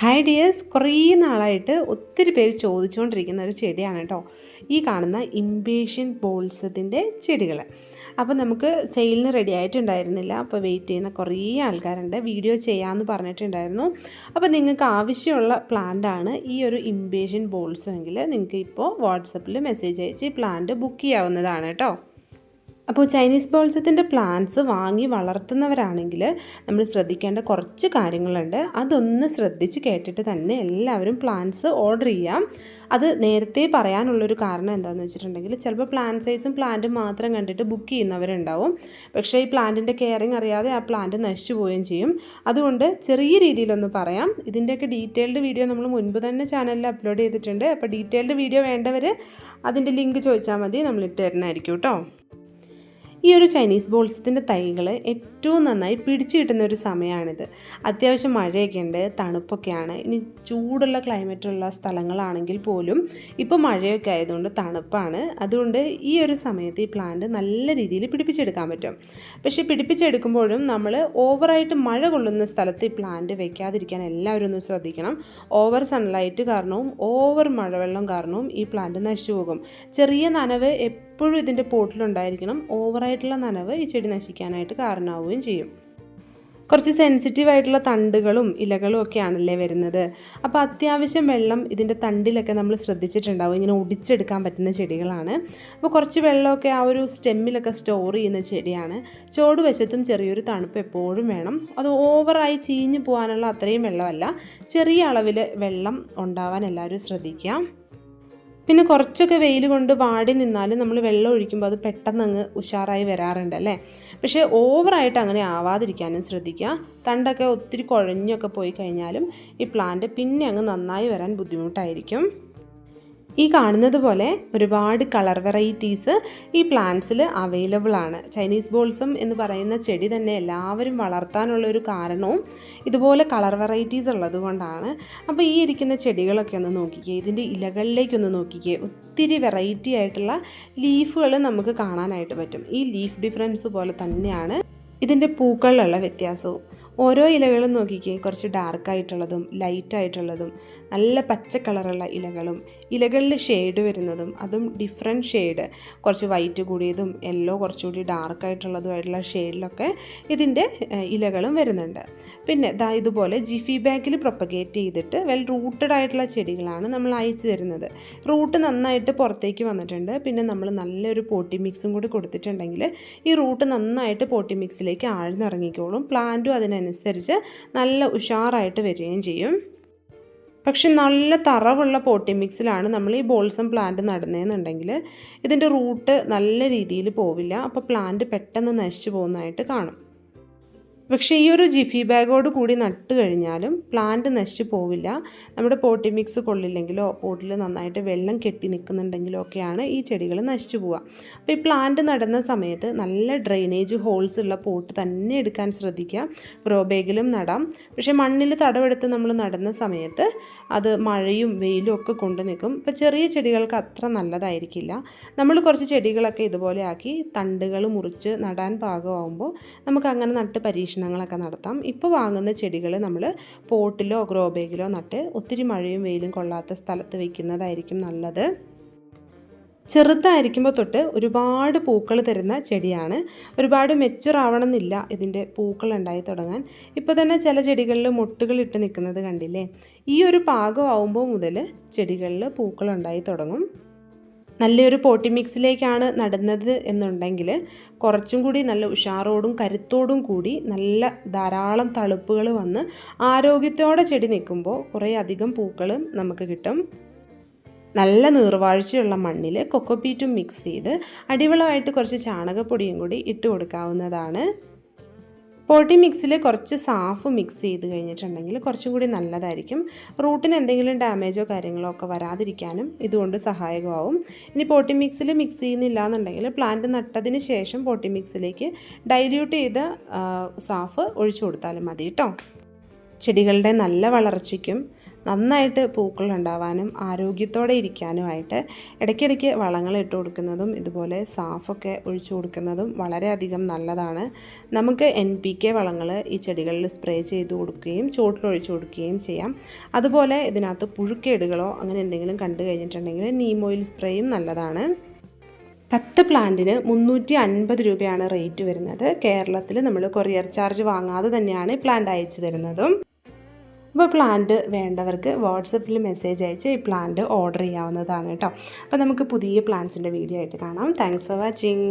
Hi dears കുറേ നാളായിട്ട് ഒത്തിരി പേര് ചോദിച്ചുകൊണ്ടിരിക്കുന്ന ഒരു ചെടിയാണ് കേട്ടോ ഈ കാണുന്ന ഇംപേഷ്യൻ ബോൾസത്തിന്റെ ചെടികൾ അപ്പോൾ നമുക്ക് സെയിലിന് റെഡി ആയിട്ടുണ്ടായിരുന്നില്ല. അപ്പോൾ വെയിറ്റ് ചെയ്യുന്ന കുറേ ആൾക്കാരുണ്ട്. വീഡിയോ ചെയ്യാമെന്ന് പറഞ്ഞിട്ടുണ്ടായിരുന്നു. അപ്പോൾ നിങ്ങൾക്ക് ആവശ്യമുള്ള പ്ലാന്റാണ് ഈ ഒരു ഇംപേഷ്യൻ ബോൾസ് എങ്കിൽ നിങ്ങൾക്ക് ഇപ്പോൾ വാട്സപ്പിൽ മെസ്സേജ് അയച്ച് ഈ പ്ലാന്റ് ബുക്ക് ചെയ്യാവുന്നതാണ് കേട്ടോ അപ്പോൾ ചൈനീസ് ബോൾസത്തിന്റെ പ്ലാന്റ്സ് വാങ്ങി വളർത്തുന്നവരാണെങ്കിൽ നമ്മൾ ശ്രദ്ധിക്കേണ്ട കുറച്ച് കാര്യങ്ങളുണ്ട്. അതൊന്ന് ശ്രദ്ധിച്ച് കേട്ടിട്ട് തന്നെ എല്ലാവരും പ്ലാന്റ്സ് ഓർഡർ ചെയ്യാം. അത് നേരത്തെ പറയാനുള്ളൊരു കാരണം എന്താണെന്ന് വെച്ചിട്ടുണ്ടെങ്കിൽ ചിലപ്പോൾ പ്ലാന്റ് സൈസും പ്ലാന്റും മാത്രം കണ്ടിട്ട് ബുക്ക് ചെയ്യുന്നവരുണ്ടാവും. പക്ഷേ ഈ പ്ലാന്റിന്റെ കെയറിങ് അറിയാതെ ആ പ്ലാന്റ് നശിച്ചു പോവുകയും ചെയ്യും. അതുകൊണ്ട് ചെറിയ രീതിയിലൊന്ന് പറയാം. ഇതിന്റെയൊക്കെ ഡീറ്റെയിൽഡ് വീഡിയോ നമ്മൾ മുൻപ് തന്നെ ചാനലിൽ അപ്ലോഡ് ചെയ്തിട്ടുണ്ട്. അപ്പോൾ ഡീറ്റെയിൽഡ് വീഡിയോ വേണ്ടവർ അതിന്റെ ലിങ്ക് ചോദിച്ചാൽ മതി. നമ്മൾ ഇട്ട് തരുന്നതായിരിക്കും കേട്ടോ. ഈ ഒരു ചൈനീസ് ബോൾസത്തിന്റെ തൈകൾ ഏറ്റവും നന്നായി പിടിച്ചു കിട്ടുന്ന ഒരു സമയമാണിത് അത്യാവശ്യം മഴയൊക്കെ ഉണ്ട് തണുപ്പൊക്കെയാണ്. ഇനി ചൂടുള്ള ക്ലൈമറ്റുള്ള സ്ഥലങ്ങളാണെങ്കിൽ പോലും ഇപ്പോൾ മഴയൊക്കെ ആയതുകൊണ്ട് തണുപ്പാണ്. അതുകൊണ്ട് ഈ ഒരു സമയത്ത് ഈ പ്ലാന്റ് നല്ല രീതിയിൽ പിടിപ്പിച്ചെടുക്കാൻ പറ്റും. പക്ഷേ പിടിപ്പിച്ചെടുക്കുമ്പോഴും നമ്മൾ ഓവറായിട്ട് മഴ കൊള്ളുന്ന സ്ഥലത്ത് ഈ പ്ലാന്റ് വെക്കാതിരിക്കാൻ എല്ലാവരും ഒന്ന് ശ്രദ്ധിക്കണം. ഓവർ സൺലൈറ്റ് കാരണവും ഓവർ മഴവെള്ളം കാരണവും ഈ പ്ലാന്റ് നശിച്ചു പോകും. ചെറിയ നനവ് എപ്പോഴും ഇതിന്റെ പോട്ടിലുണ്ടായിരിക്കണം. ഓവറായിട്ടുള്ള നനവ് ഈ ചെടി നശിക്കാനായിട്ട് കാരണമാവുകയും ചെയ്യും. കുറച്ച് സെൻസിറ്റീവ് ആയിട്ടുള്ള തണ്ടുകളും ഇലകളും ഒക്കെ ആണല്ലേ വരുന്നത്. അപ്പോൾ അത്യാവശ്യം വെള്ളം ഇതിന്റെ തണ്ടിലൊക്കെ നമ്മൾ ശ്രദ്ധിച്ചിട്ടുണ്ടാവും. ഇങ്ങനെ ഒടിച്ചെടുക്കാൻ പറ്റുന്ന ചെടികളാണ്. അപ്പോൾ കുറച്ച് വെള്ളമൊക്കെ ആ ഒരു സ്റ്റെമ്മിലൊക്കെ സ്റ്റോർ ചെയ്യുന്ന ചെടിയാണ്. ചോട് വശത്തും ചെറിയൊരു തണുപ്പ് എപ്പോഴും വേണം. അത് ഓവറായി ചീഞ്ഞു പോകാനുള്ള അത്രയും വെള്ളമല്ല. ചെറിയ അളവിൽ വെള്ളം ഉണ്ടാവാൻ എല്ലാവരും ശ്രദ്ധിക്കുക. പിന്നെ കുറച്ചൊക്കെ വെയിൽ കൊണ്ട് വാടി നിന്നാലും നമ്മൾ വെള്ളം ഒഴിക്കുമ്പോൾ അത് പെട്ടെന്ന് അങ്ങ് ഉഷാറായി വരാറുണ്ട് അല്ലേ? പക്ഷേ ഓവറായിട്ട് അങ്ങനെ ആവാതിരിക്കാനും ശ്രദ്ധിക്കുക. തണ്ടൊക്കെ ഒത്തിരി കുഴഞ്ഞൊക്കെ പോയി കഴിഞ്ഞാലും ഈ പ്ലാന്റ് പിന്നെ അങ്ങ് നന്നായി വരാൻ ബുദ്ധിമുട്ടായിരിക്കും. ഈ കാണുന്നത് പോലെ ഒരുപാട് കളർ വെറൈറ്റീസ് ഈ പ്ലാന്റ്സിൽ അവൈലബിൾ ആണ്. ചൈനീസ് ബോൾസം എന്ന് പറയുന്ന ചെടി തന്നെ എല്ലാവരും വളർത്താനുള്ള ഒരു കാരണവും ഇതുപോലെ കളർ വെറൈറ്റീസ് ഉള്ളത് കൊണ്ടാണ്. അപ്പോൾ ഈ ഇരിക്കുന്ന ചെടികളൊക്കെ ഒന്ന് നോക്കിക്കുക ഇതിന്റെ ഇലകളിലേക്കൊന്ന് നോക്കിക്കുക ഒത്തിരി വെറൈറ്റി ആയിട്ടുള്ള ലീഫുകൾ നമുക്ക് കാണാനായിട്ട് പറ്റും. ഈ ലീഫ് ഡിഫറൻസ് പോലെ തന്നെയാണ് ഇതിന്റെ പൂക്കളിലുള്ള വ്യത്യാസവും. ഓരോ ഇലകളും നോക്കിക്കേ. കുറച്ച് ഡാർക്കായിട്ടുള്ളതും ലൈറ്റായിട്ടുള്ളതും നല്ല പച്ച കളറുള്ള ഇലകളും ഇലകളിൽ ഷെയ്ഡ് വരുന്നതും അതും ഡിഫറെന്റ് ഷെയ്ഡ്. കുറച്ച് വൈറ്റ് കൂടിയതും യെല്ലോ കുറച്ചുകൂടി ഡാർക്കായിട്ടുള്ളതുമായിട്ടുള്ള ഷെയ്ഡിലൊക്കെ ഇതിന്റെ ഇലകളും വരുന്നുണ്ട്. പിന്നെ ദാ ഇതുപോലെ ജിഫി ബാഗിൽ പ്രൊപ്പഗേറ്റ് ചെയ്തിട്ട് വെൽ റൂട്ടഡ് ആയിട്ടുള്ള ചെടികളാണ് നമ്മൾ അയച്ചു തരുന്നത്. റൂട്ട് നന്നായിട്ട് പുറത്തേക്ക് വന്നിട്ടുണ്ട്. പിന്നെ നമ്മൾ നല്ലൊരു പോട്ടി മിക്സും കൂടി കൊടുത്തിട്ടുണ്ടെങ്കിൽ ഈ റൂട്ട് നന്നായിട്ട് പോട്ടി മിക്സിലേക്ക് ആഴ്ന്നിറങ്ങിക്കോളും. പ്ലാന്റും അതിനനുസരിച്ച് നല്ല ഉഷാറായിട്ട് വരികയും ചെയ്യും. പക്ഷെ നല്ല തറവുള്ള പോട്ടി മിക്സിലാണ് നമ്മൾ ഈ ബോൾസം പ്ലാന്റ് നടുന്നതെന്നുണ്ടെങ്കിൽ ഇതിന്റെ റൂട്ട് നല്ല രീതിയിൽ പോവില്ല. അപ്പോൾ പ്ലാന്റ് പെട്ടെന്ന് നശിച്ചു പോകുന്നതായിട്ട് കാണും. പക്ഷേ ഈ ഒരു ജിഫി ബാഗോട് കൂടി നട്ട് കഴിഞ്ഞാലും പ്ലാന്റ് നശിച്ചു പോവില്ല. നമ്മുടെ പോട്ടി മിക്സ് കൊള്ളില്ലെങ്കിലോ പോട്ടിൽ നന്നായിട്ട് വെള്ളം കെട്ടി നിൽക്കുന്നുണ്ടെങ്കിലോ ഒക്കെയാണ് ഈ ചെടികൾ നശിച്ചു പോവുക. അപ്പോൾ ഈ പ്ലാന്റ് നടുന്ന സമയത്ത് നല്ല ഡ്രെയിനേജ് ഹോൾസ് ഉള്ള പോട്ട് തന്നെ എടുക്കാൻ ശ്രദ്ധിക്കുക. ഗ്രോ ബാഗിലും നടാം. പക്ഷേ മണ്ണിൽ തടവെടുത്ത് നമ്മൾ നടുന്ന സമയത്ത് അത് മഴയും വെയിലും ഒക്കെ കൊണ്ട് നിൽക്കും ഇപ്പോൾ ചെറിയ ചെടികൾക്ക് അത്ര നല്ലതായിരിക്കില്ല. നമ്മൾ കുറച്ച് ചെടികളൊക്കെ ഇതുപോലെ ആക്കി തണ്ടുകൾ മുറിച്ച് നടാൻ പാകമാകുമ്പോൾ നമുക്ക് അങ്ങനെ നട്ട് പരീക്ഷ പരീക്ഷണങ്ങളൊക്കെ നടത്താം. ഇപ്പോൾ വാങ്ങുന്ന ചെടികൾ നമ്മൾ പോട്ടിലോ ഗ്രോ ബാഗിലോ നട്ട് ഒത്തിരി മഴയും വെയിലും കൊള്ളാത്ത സ്ഥലത്ത് വയ്ക്കുന്നതായിരിക്കും നല്ലത്. ചെറുതായിരിക്കുമ്പോൾ തൊട്ട് ഒരുപാട് പൂക്കൾ തരുന്ന ചെടിയാണ്. ഒരുപാട് മെച്ചുർ ആവണമെന്നില്ല ഇതിന്റെ പൂക്കൾ ഉണ്ടായി തുടങ്ങാൻ. ഇപ്പോൾ തന്നെ ചില ചെടികളിൽ മുട്ടുകൾ ഇട്ട് നിൽക്കുന്നത് കണ്ടില്ലേ? ഈ ഒരു പാകമാവുമ്പോൾ മുതൽ ചെടികളിൽ പൂക്കൾ ഉണ്ടായി തുടങ്ങും. നല്ലൊരു പോട്ടി മിക്സിലേക്കാണ് നടുന്നത് എന്നുണ്ടെങ്കിൽ കുറച്ചും കൂടി നല്ല ഉഷാറോടും കരുത്തോടും കൂടി നല്ല ധാരാളം തളുപ്പുകൾ വന്ന് ആരോഗ്യത്തോടെ ചെടി നിൽക്കുമ്പോൾ കുറേ അധികം പൂക്കളും നമുക്ക് കിട്ടും. നല്ല നീർവാഴ്ചയുള്ള മണ്ണിൽ കൊക്കോപീറ്റും മിക്സ് ചെയ്ത് അടിവളമായിട്ട് കുറച്ച് ചാണകപ്പൊടിയും കൂടി ഇട്ട് കൊടുക്കാവുന്നതാണ്. പോട്ടി മിക്സിൽ കുറച്ച് സാഫ് മിക്സ് ചെയ്ത് കഴിഞ്ഞിട്ടുണ്ടെങ്കിൽ കുറച്ചും കൂടി നല്ലതായിരിക്കും. റൂട്ടിന് എന്തെങ്കിലും ഡാമേജോ കാര്യങ്ങളോ ഒക്കെ വരാതിരിക്കാനും ഇതുകൊണ്ട് സഹായകമാവും. ഇനി പോട്ടി മിക്സിൽ മിക്സ് ചെയ്യുന്നില്ല എന്നുണ്ടെങ്കിൽ പ്ലാന്റ് നട്ടതിന് ശേഷം പോട്ടി മിക്സിലേക്ക് ഡൈല്യൂട്ട് ചെയ്ത സാഫ് ഒഴിച്ചു കൊടുത്താലും മതി കേട്ടോ ചെടികളുടെ നല്ല വളർച്ചയ്ക്കും നന്നായിട്ട് പൂക്കൾ ഉണ്ടാവാനും ആരോഗ്യത്തോടെ ഇരിക്കാനുമായിട്ട് ഇടയ്ക്കിടയ്ക്ക് വളങ്ങൾ ഇട്ട് കൊടുക്കുന്നതും ഇതുപോലെ സാഫൊക്കെ ഒഴിച്ചു കൊടുക്കുന്നതും വളരെയധികം നല്ലതാണ്. നമുക്ക് എൻ പി കെ വളങ്ങൾ ഈ ചെടികളിൽ സ്പ്രേ ചെയ്ത് കൊടുക്കുകയും ചോട്ടിലൊഴിച്ചു കൊടുക്കുകയും ചെയ്യാം. അതുപോലെ ഇതിനകത്ത് പുഴുക്കേടുകളോ അങ്ങനെ എന്തെങ്കിലും കണ്ടു കഴിഞ്ഞിട്ടുണ്ടെങ്കിൽ നീമോയിൽ സ്പ്രേയും നല്ലതാണ്. പത്ത് പ്ലാന്റിന് മുന്നൂറ്റി അൻപത് രൂപയാണ് റേറ്റ് വരുന്നത്. കേരളത്തിൽ നമ്മൾ കൊറിയർ ചാർജ് വാങ്ങാതെ തന്നെയാണ് പ്ലാന്റ് അയച്ചു തരുന്നതും. അപ്പോൾ പ്ലാന്റ് വേണ്ടവർക്ക് വാട്സപ്പിൽ മെസ്സേജ് അയച്ച് ഈ പ്ലാന്റ് ഓർഡർ ചെയ്യാവുന്നതാണ് കേട്ടോ. അപ്പോൾ നമുക്ക് പുതിയ പ്ലാന്റ്സിന്റെ വീഡിയോ ആയിട്ട് കാണാം. Thanks for watching